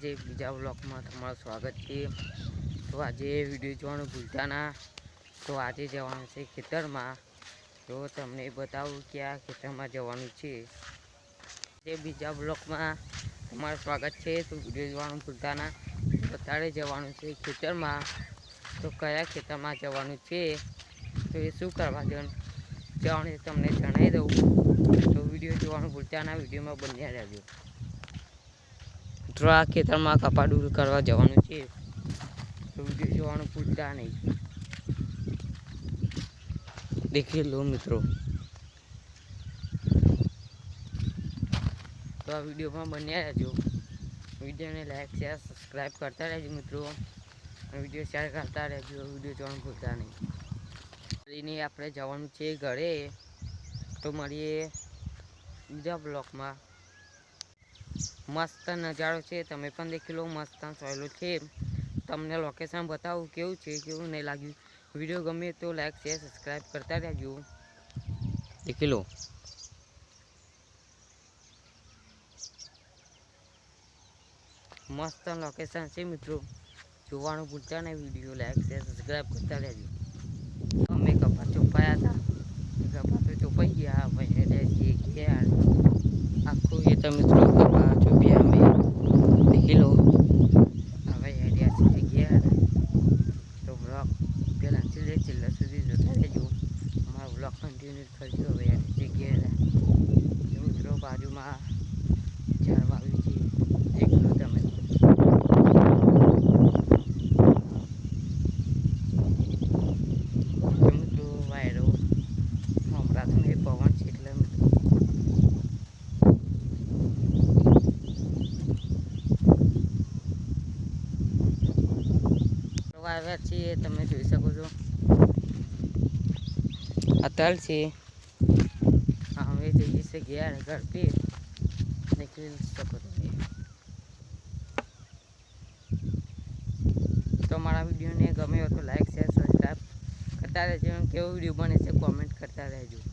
આજે બીજા બ્લોગમાં તમારું સ્વાગત છે. તો આજે વીડિયો જોવાનું ભૂલતા ના. તો આજે જવાનું છે ખેતરમાં. તો તમને બતાવું કે આ ખેતરમાં જવાનું છે. તે બીજા બ્લોકમાં તમારું સ્વાગત છે. તો વીડિયો જોવાનું ભૂલતા ના. અત્યારે જવાનું છે ખેતરમાં. તો કયા ખેતરમાં જવાનું છે? તો એ શું કરવા જવાનું? જવાનું તમને જણાવી દઉં. તો વીડિયો જોવાનું ભૂલતા ના. વિડીયોમાં બન્યા રહેજો. મિત્રો આ ખેતરમાં કપાડું કરવા જવાનું છે. જોવાનું પૂછતા નહીં. દેખી લો મિત્રો. તો આ વિડીયોમાં બન્યા રહેજો. વિડીયોને લાઈક, શેર, સબસ્ક્રાઈબ કરતા રહેજો મિત્રો. વીડિયો શેર કરતા રહેજો. વીડિયો જોવાનું ભૂલતા નહીં. આપણે જવાનું છે ઘરે. તો મળીએ બીજા બ્લોકમાં. મસ્ત નજારો છે. તમે પણ દેખી લો, મસ્ત સોયલો છે. તમને લોકેશન બતાવું કેવું છે, કેવું નહીં લાગ્યું. વીડિયો ગમે તો લાઈક શેર સબસ્ક્રાઈબ કરતા રહેજો. દેખી લો. મસ્ત લોકેશન છે મિત્રો. જોવાનું ભૂલતા નહીં, વીડિયો લાઈક શેર સબસ્ક્રાઈબ કરતા રહેજો. અમે કપા ચોપાયા હતા. કપા તો ચોપાઈ ગયા, હવે હેડે છીએ ઘેર. આખું એ તમે મિત્રો કપા ચોપ્યા અમે દેખી લો હવે હેડ્યા છીએ ઘેર તો બ્લોગ પહેલાં છેલ્લે છેલ્લા સુધી જોતા રહેજો બ્લોગ કન્ટિન્યુ કરજો હવે ઘેર તો બાજુમાં ઝાડ વાવ્યું છે દેખ તમે. મિત્રો વાયરો. પવન છે એટલે આવ્યા છીએ, તમે જોઈ શકો છો. આ તલ છે હવે જઈએ છે ઘેર ઘર પે નીકળી શકો તમે તો મારા વિડીયોને ગમે હોય તો લાઈક શેર સબસ્ક્રાઈબ કરતા રહેજો કેવો વીડિયો બને છે કોમેન્ટ કરતા રહેજો